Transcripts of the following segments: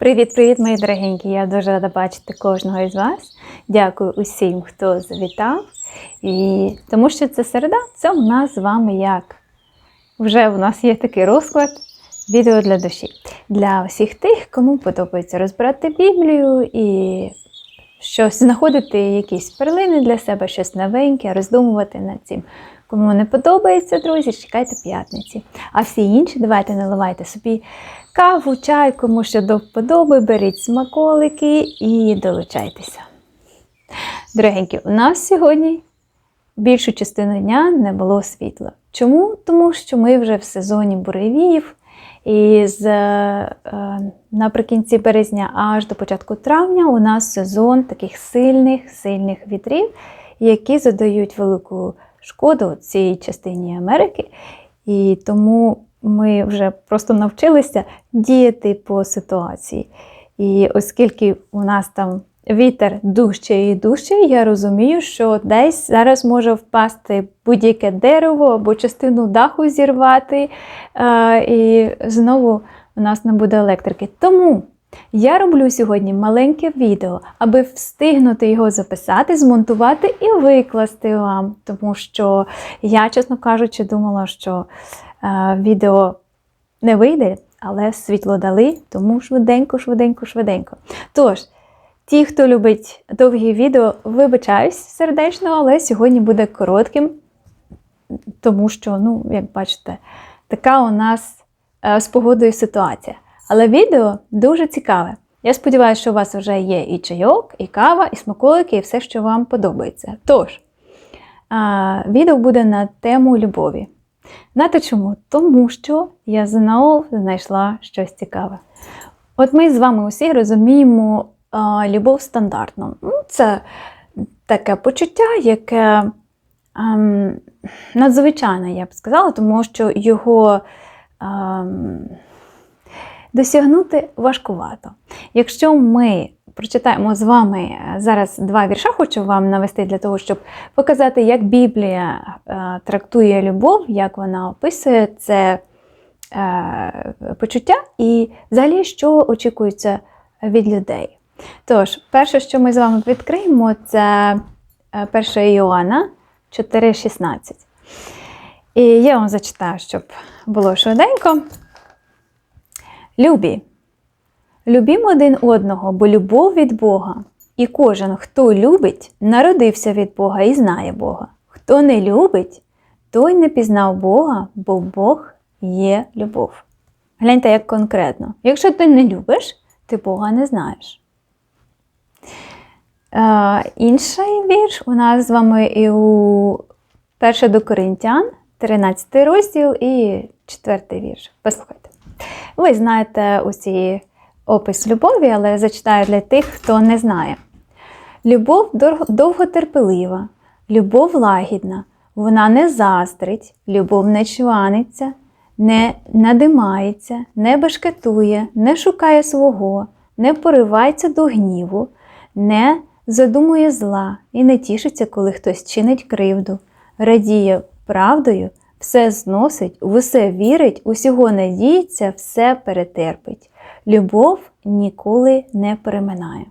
Привіт-привіт, мої дорогенькі! Я дуже рада бачити кожного із вас. Дякую усім, хто завітав. І тому що це середа, це у нас з вами як. Вже у нас є такий розклад відео для душі. Для всіх тих, кому подобається розбирати Біблію і щось знаходити, якісь перлини для себе, щось новеньке, роздумувати над цим. Кому не подобається, друзі, чекайте п'ятниці. А всі інші, давайте наливайте собі каву, чай, кому що до вподоби, беріть смаколики і долучайтеся. Дорогенькі, у нас сьогодні більшу частину дня не було світла. Чому? Тому що ми вже в сезоні буревіїв, і з е, наприкінці березня аж до початку травня у нас сезон таких сильних, сильних вітрів, які задають велику шкоду цій частині Америки. І тому ми вже просто навчилися діяти по ситуації. І оскільки у нас там вітер дужче і дужче, я розумію, що десь зараз може впасти будь-яке дерево або частину даху зірвати, і знову у нас не буде електрики. Тому я роблю сьогодні маленьке відео, аби встигнути його записати, змонтувати і викласти вам. Тому що я, чесно кажучи, думала, що е, відео не вийде, але світло дали, тому швиденько, швиденько, швиденько. Тож, ті, хто любить довгі відео, вибачаюсь сердечно, але сьогодні буде коротким, тому що, ну, як бачите, така у нас е, з погодою ситуація. Але відео дуже цікаве. Я сподіваюся, що у вас вже є і чайок, і кава, і смаколики, і все, що вам подобається. Тож, відео буде на тему любові. Знаєте чому? Тому що я знову знайшла щось цікаве. От ми з вами усі розуміємо а, любов стандартно. Ну, Це таке почуття, яке ем, надзвичайне, я б сказала, тому що його. Ем, досягнути важкувато. Якщо ми прочитаємо з вами е, зараз два вірша, хочу вам навести для того, щоб показати, як Біблія е, трактує любов, як вона описує це е, почуття і взагалі, що очікується від людей. Тож, перше, що ми з вами відкриємо, це 1 Іоанна 4,16. І я вам зачитаю, щоб було швиденько. Любі, любімо один одного, бо любов від Бога. І кожен, хто любить, народився від Бога і знає Бога. Хто не любить, той не пізнав Бога, бо Бог є любов. Гляньте, як конкретно. Якщо ти не любиш, ти Бога не знаєш. Е, Інший вірш у нас з вами і у 1 до Коринтян, 13 розділ і 4 вірш. Послухайте. Ви знаєте усі опис любові, але зачитаю для тих, хто не знає. Любов довготерпелива, любов лагідна, вона не заздрить, любов не чваниться, не надимається, не бешкетує, не шукає свого, не поривається до гніву, не задумує зла і не тішиться, коли хтось чинить кривду, радіє правдою все зносить, в усе вірить, усього надіється, все перетерпить. Любов ніколи не переминає.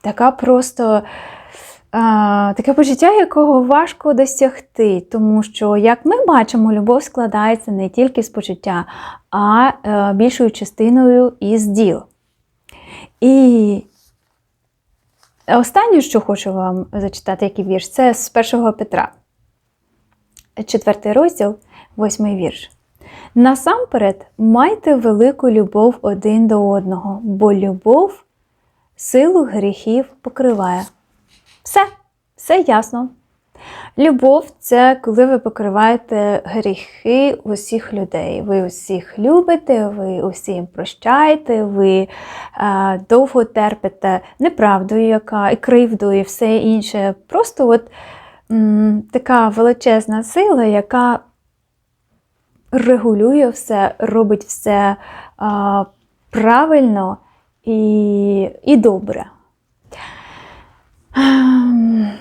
Така просто а, таке почуття, якого важко досягти, тому що, як ми бачимо, любов складається не тільки з почуття, а, е, більшою частиною із діл. І останнє, що хочу вам зачитати, який вірш, це з 1 Петра. Четвертий розділ, восьмий вірш. Насамперед майте велику любов один до одного, бо любов силу гріхів покриває. Все, все ясно. Любов це коли ви покриваєте гріхи усіх людей. Ви усіх любите, ви усім прощаєте, ви е, довго терпите неправду, яка і кривду, і все інше. Просто от така величезна сила, яка регулює все, робить все а, правильно і, і добре. Ем,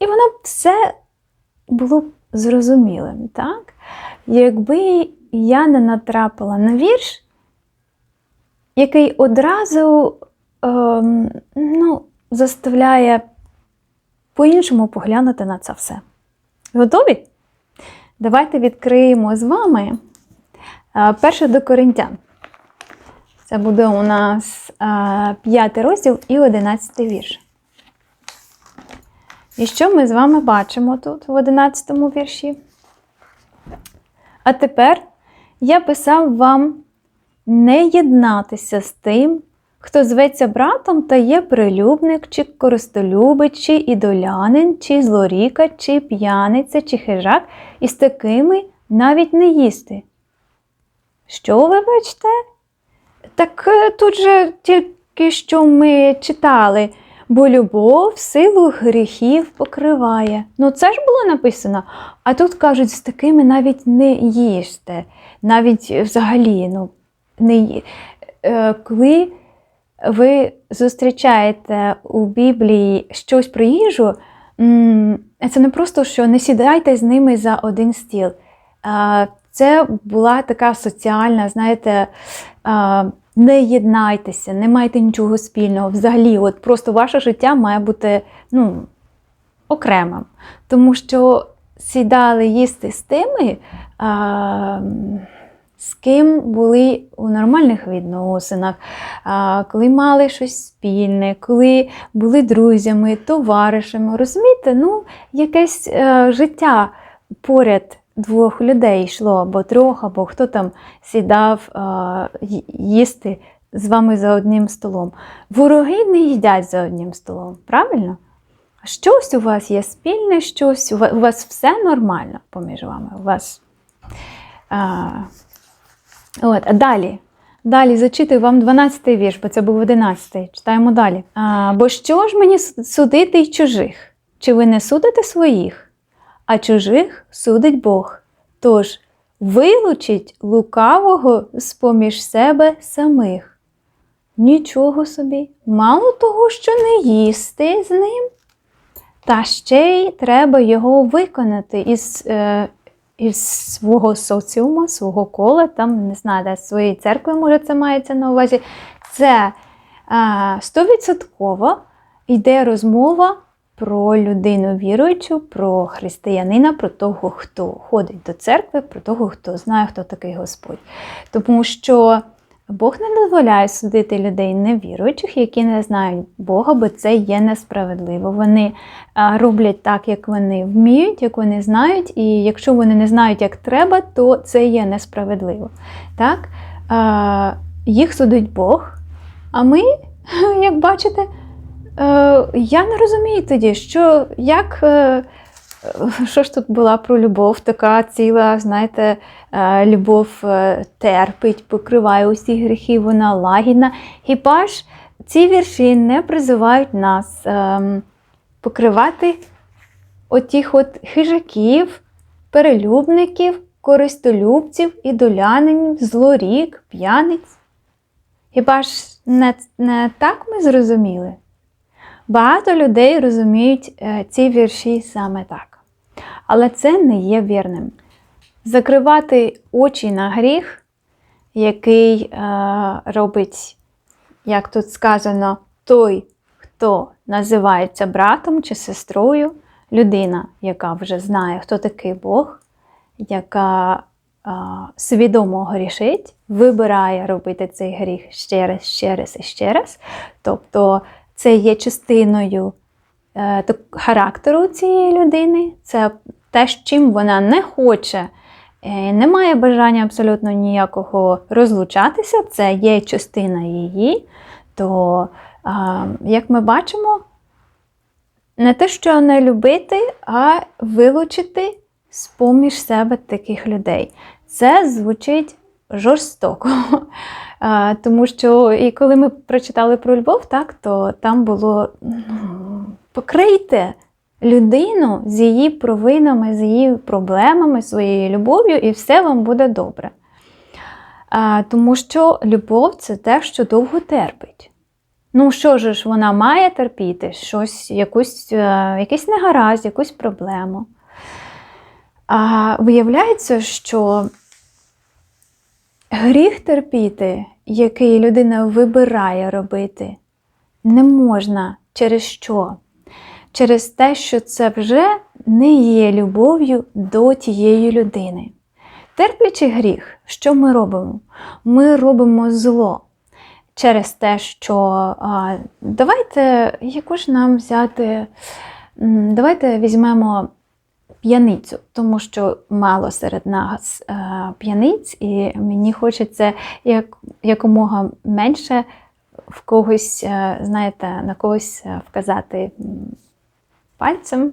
і воно все було б зрозумілим, так? Якби я не натрапила на вірш, який одразу ем, ну, заставляє по-іншому поглянути на це все. Готові? Давайте відкриємо з вами е, перше до Коринтян. Це буде у нас е, 5 розділ і 11 вірш. І що ми з вами бачимо тут в 11 вірші? А тепер я писав вам не єднатися з тим, хто зветься братом та є прилюбник, чи користолюбець, чи ідолянин, чи злоріка, чи п'яниця, чи хижак, і з такими навіть не їсти. Що ви бачите? Так е, тут же тільки що ми читали, бо любов силу гріхів покриває. Ну це ж було написано. А тут кажуть, з такими навіть не їжте. Навіть взагалі, ну, не ї- Е, коли ви зустрічаєте у Біблії щось про їжу, це не просто, що не сідайте з ними за один стіл. Це була така соціальна, знаєте, не єднайтеся, не майте нічого спільного. Взагалі, от просто ваше життя має бути ну, окремим. Тому що сідали їсти з тими, з ким були у нормальних відносинах, коли мали щось спільне, коли були друзями, товаришами. Розумієте, ну, якесь е, життя поряд двох людей йшло, або трьох, або хто там сідав е, їсти з вами за одним столом. Вороги не їдять за одним столом, правильно? Щось у вас є спільне, щось у ва- у вас все нормально поміж вами. У вас, от, далі. Далі зачитую вам 12-й вірш, бо це був 11-й. Читаємо далі. А, бо що ж мені судити й чужих? Чи ви не судите своїх? А чужих судить Бог. Тож вилучіть лукавого з-поміж себе самих. Нічого собі, мало того, що не їсти з ним, та ще й треба його виконати із, е, із свого соціума, свого кола, там, не знаю, де, своєї церкви, може, це мається на увазі. Це е, стовідсотково йде розмова про людину віруючу, про християнина, про того, хто ходить до церкви, про того, хто знає, хто такий Господь. Тому що Бог не дозволяє судити людей невіруючих, які не знають Бога, бо це є несправедливо. Вони роблять так, як вони вміють, як вони знають, і якщо вони не знають, як треба, то це є несправедливо. Так? Їх судить Бог. А ми, як бачите, е, я не розумію тоді, що як. Е, що ж тут була про любов, така ціла, знаєте, е, любов е, терпить, покриває усі гріхи, вона лагідна. Хіба ж ці вірші не призивають нас ем, покривати отіх от хижаків, перелюбників, користолюбців, ідолянинів, злорік, п'яниць? Хіба ж не, не так ми зрозуміли? Багато людей розуміють ці вірші саме так. Але це не є вірним. Закривати очі на гріх, який е, робить, як тут сказано, той, хто називається братом чи сестрою, людина, яка вже знає, хто такий Бог, яка е, свідомо грішить, вибирає робити цей гріх ще раз, ще раз і ще раз. Тобто це є частиною характеру цієї людини, це те, з чим вона не хоче, е, не має бажання абсолютно ніякого розлучатися, це є частина її. То, е, як ми бачимо, не те, що не любити, а вилучити з-поміж себе таких людей. Це звучить жорстоко. Тому що і коли ми прочитали про любов, так, то там було ну, покрийте людину з її провинами, з її проблемами, своєю любов'ю, і все вам буде добре. А, Тому що любов це те, що довго терпить. Ну, що ж вона має терпіти? Щось, якусь, е, якийсь негаразд, якусь проблему. А виявляється, що Гріх терпіти, який людина вибирає робити, не можна через що? Через те, що це вже не є любов'ю до тієї людини. Терплячи гріх, що ми робимо? Ми робимо зло через те, що а, давайте яку ж нам взяти, давайте візьмемо п'яницю, тому що мало серед нас е, п'яниць, і мені хочеться як, якомога менше в когось, е, знаєте, на когось е, вказати пальцем.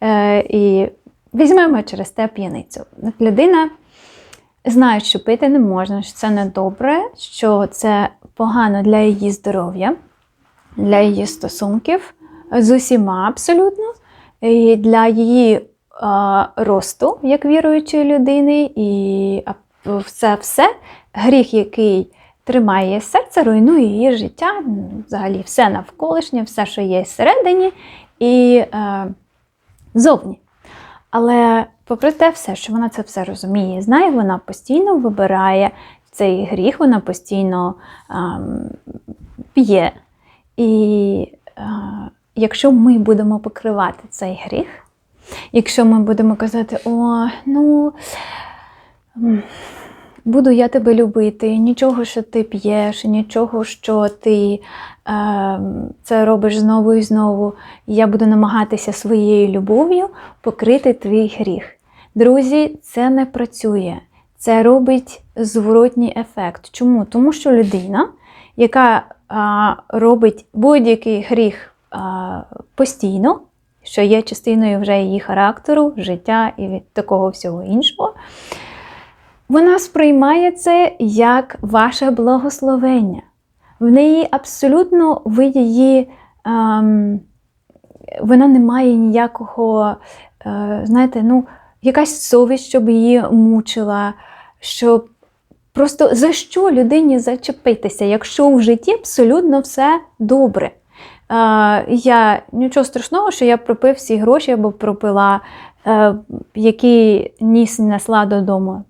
Е, і візьмемо через те п'яницю. Людина знає, що пити не можна, що це не добре, що це погано для її здоров'я, для її стосунків з усіма абсолютно, і для її росту як віруючої людини, і це все гріх, який тримає її серце, руйнує її життя, взагалі все навколишнє, все, що є всередині і е, зовні. Але попри те, все, що вона це все розуміє і знає, вона постійно вибирає цей гріх, вона постійно ем, п'є. І е, якщо ми будемо покривати цей гріх, якщо ми будемо казати, о, ну буду я тебе любити, нічого, що ти п'єш, нічого, що ти е, це робиш знову і знову, я буду намагатися своєю любов'ю покрити твій гріх. Друзі, це не працює. Це робить зворотній ефект. Чому? Тому що людина, яка а, робить будь-який гріх а, постійно, що є частиною вже її характеру, життя і від такого всього іншого, вона сприймає це як ваше благословення. В неї абсолютно ви її. ем, вона не має ніякого, е, знаєте, ну, якась совість, щоб її мучила, щоб просто за що людині зачепитися, якщо в житті абсолютно все добре. Е, я нічого страшного, що я пропив всі гроші або пропила, е, які ніс несла додому.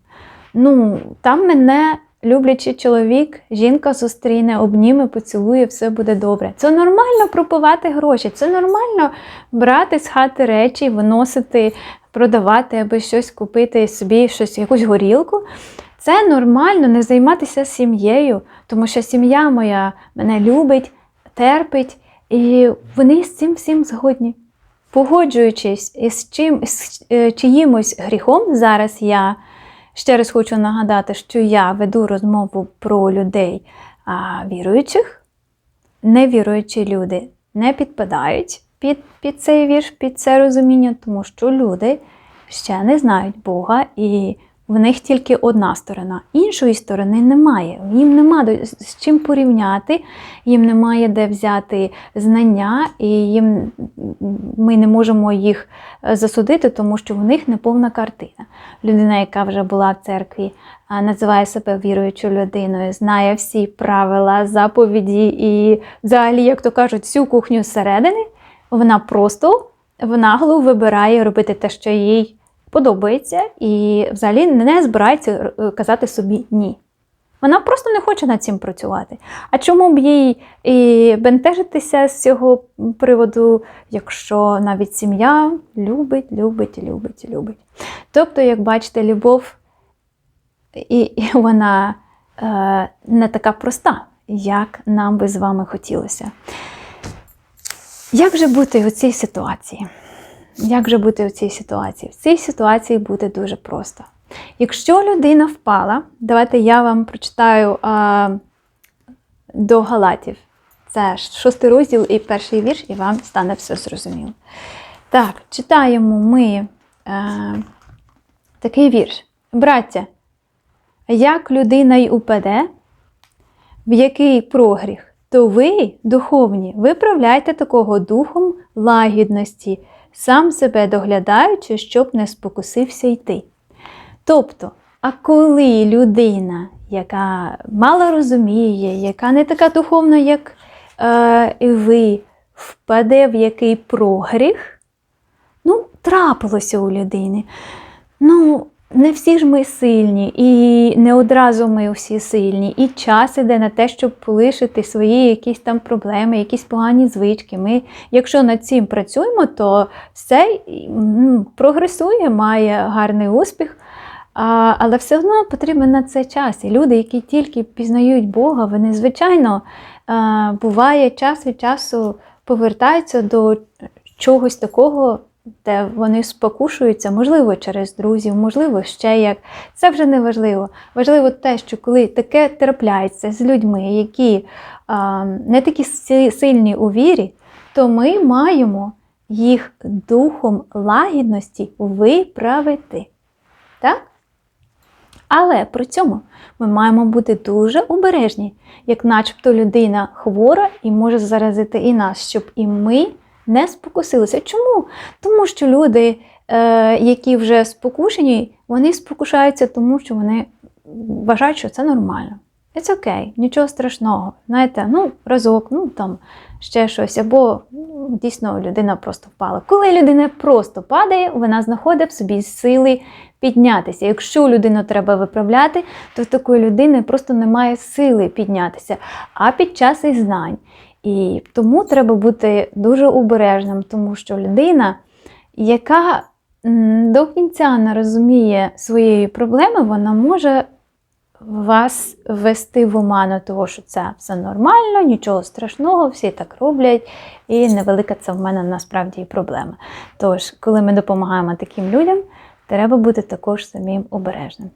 Ну, там мене люблячий чоловік, жінка зустріне, обніме, поцілує, все буде добре. Це нормально пропивати гроші, це нормально брати з хати речі, виносити, продавати, аби щось купити собі, щось, якусь горілку. Це нормально не займатися сім'єю, тому що сім'я моя мене любить, терпить, і вони з цим всім згодні. Погоджуючись із чим, з е, чиїмось гріхом, зараз я ще раз хочу нагадати, що я веду розмову про людей а, віруючих, невіруючі люди не підпадають під, під цей вірш, під це розуміння, тому що люди ще не знають Бога і в них тільки одна сторона. Іншої сторони немає. Їм нема з чим порівняти, їм немає де взяти знання, і їм ми не можемо їх е, засудити, тому що в них неповна картина. Людина, яка вже була в церкві, називає себе віруючою людиною, знає всі правила, заповіді і, взагалі, як то кажуть, всю кухню зсередини, вона просто в наглу вибирає робити те, що їй подобається, і взагалі не збирається е, казати собі ні. Вона просто не хоче над цим працювати. А чому б їй і бентежитися з цього приводу, якщо навіть сім'я любить, любить, любить, любить. Тобто, як бачите, любов і, і вона е, не така проста, як нам би з вами хотілося. Як же бути у цій ситуації? Як же бути у цій ситуації? В цій ситуації буде дуже просто. Якщо людина впала, давайте я вам прочитаю а, до Галатів. Це шостий розділ і перший вірш, і вам стане все зрозуміло. Так, читаємо ми е, такий вірш. Браття, як людина й упаде, в який прогріх, то ви, духовні, виправляйте такого духом лагідності, сам себе доглядаючи, щоб не спокусився йти. Тобто, а коли людина, яка мало розуміє, яка не така духовна, як е, ви, впаде в який прогріх, ну, трапилося у людини. Ну, не всі ж ми сильні, і не одразу ми всі сильні, і час іде на те, щоб полишити свої якісь там проблеми, якісь погані звички. Ми, якщо над цим працюємо, то все прогресує, має гарний успіх. Але все одно потрібен на це час. І люди, які тільки пізнають Бога, вони, звичайно, буває час від часу повертаються до чогось такого, де вони спокушуються, можливо, через друзів, можливо, ще як. Це вже не важливо. Важливо те, що коли таке трапляється з людьми, які а, не такі сильні у вірі, то ми маємо їх духом лагідності виправити. Так? Але при цьому ми маємо бути дуже обережні, як начебто людина хвора і може заразити і нас, щоб і ми не спокусилися. Чому? Тому що люди, е, які вже спокушені, вони спокушаються тому, що вони вважають, що це нормально. It's окей, нічого страшного. Знаєте, ну, разок, ну там ще щось, або ну, дійсно людина просто впала. Коли людина просто падає, вона знаходить в собі сили піднятися. Якщо людину треба виправляти, то в такої людини просто немає сили піднятися, а під час і знань. І тому треба бути дуже обережним, тому що людина, яка до кінця не розуміє своєї проблеми, вона може вас ввести в оману того, що це все нормально, нічого страшного, всі так роблять, і невелика це в мене насправді і проблема. Тож, коли ми допомагаємо таким людям, треба бути також самим обережним.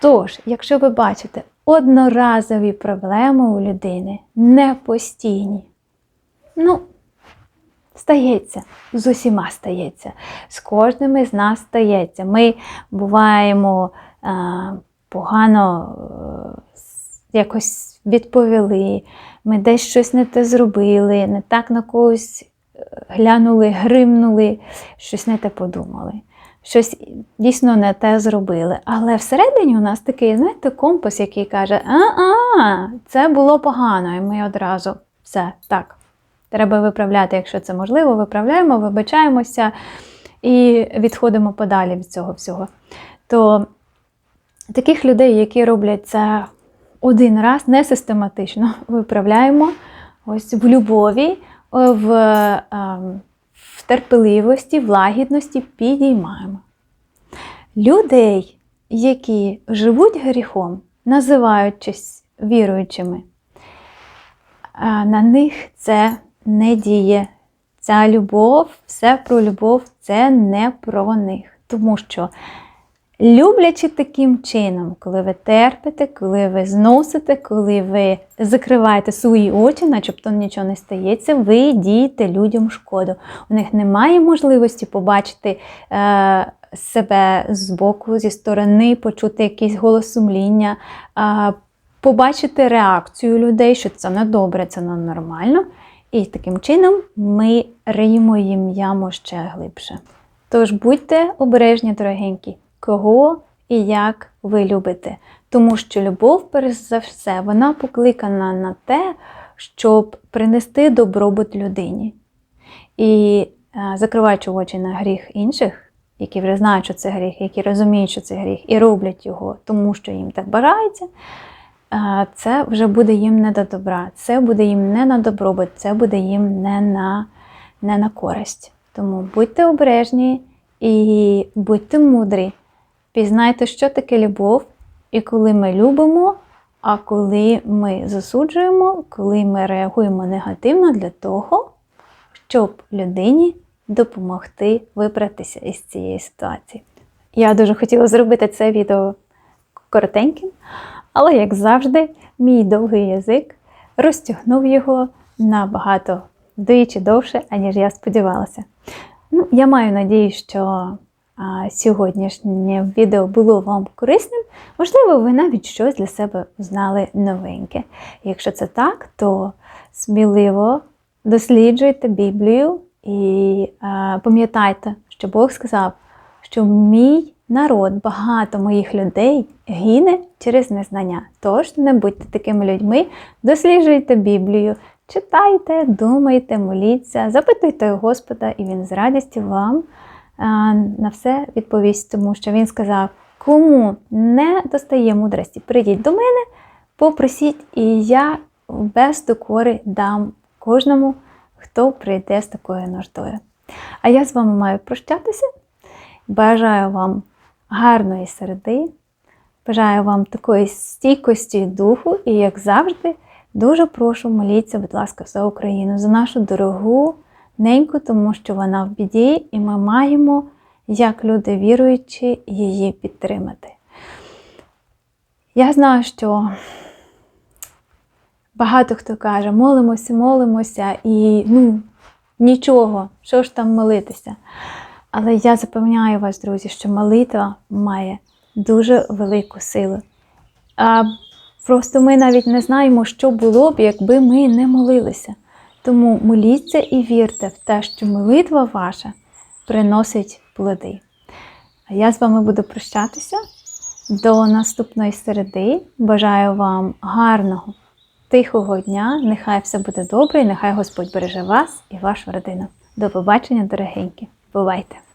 Тож, якщо ви бачите одноразові проблеми у людини, не постійні, ну, стається, з усіма стається, з кожним із нас стається. Ми буваємо е, погано е, якось відповіли, ми десь щось не те зробили, не так на когось е, глянули, гримнули, щось не те подумали. Щось дійсно не те зробили. Але всередині у нас такий, знаєте, компас, який каже: а-а, це було погано, і ми одразу все так. Треба виправляти, якщо це можливо, виправляємо, вибачаємося і відходимо подалі від цього всього. То таких людей, які роблять це один раз, не систематично, виправляємо ось в любові, в, ем, в терпеливості, в лагідності підіймаємо. Людей, які живуть гріхом, називаючись віруючими, на них це не діє. Ця любов, все про любов, це не про них. Тому що, люблячи таким чином, коли ви терпите, коли ви зносите, коли ви закриваєте свої очі, начебто нічого не стається, ви дієте людям шкоду. У них немає можливості побачити е, себе збоку, зі сторони, почути якийсь голос сумління, побачити реакцію людей, що це не добре, це не нормально. І таким чином ми риємо їм яму ще глибше. Тож будьте обережні, дорогенькі, кого і як ви любите. Тому що любов, перш за все, вона покликана на те, щоб принести добробут людині. І е, закриваючи очі на гріх інших, які вже знають, що це гріх, які розуміють, що це гріх, і роблять його, тому що їм так бажається, е, це вже буде їм не до добра, це буде їм не на добробут, це буде їм не на, не на користь. Тому будьте обережні і будьте мудрі. Пізнайте, що таке любов, і коли ми любимо, а коли ми засуджуємо, коли ми реагуємо негативно для того, щоб людині допомогти вибратися із цієї ситуації. Я дуже хотіла зробити це відео коротеньким, але, як завжди, мій довгий язик розтягнув його набагато вдвічі довше, аніж я сподівалася. Ну, я маю надію, що сьогоднішнє відео було вам корисним. Можливо, ви навіть щось для себе знали новеньке. Якщо це так, то сміливо досліджуйте Біблію і пам'ятайте, що Бог сказав, що мій народ, багато моїх людей гине через незнання. Тож не будьте такими людьми, досліджуйте Біблію, читайте, думайте, моліться, запитуйте Господа, і Він з радістю вам на все відповість, тому що він сказав: кому не достає мудрості, прийдіть до мене, попросіть, і я без докори дам кожному, хто прийде з такою нуждою. А я з вами маю прощатися. Бажаю вам гарної середи, бажаю вам такої стійкості духу, і, як завжди, дуже прошу моліться, будь ласка, за Україну, за нашу дорогу неньку, тому що вона в біді, і ми маємо, як люди віруючі, її підтримати. Я знаю, що багато хто каже, молимося, молимося, і ну, нічого, що ж там молитися. Але я запевняю вас, друзі, що молитва має дуже велику силу. А просто ми навіть не знаємо, що було б, якби ми не молилися. Тому моліться і вірте в те, що молитва ваша приносить плоди. А я з вами буду прощатися до наступної середи. Бажаю вам гарного, тихого дня. Нехай все буде добре, і нехай Господь береже вас і вашу родину. До побачення, дорогенькі. Бувайте!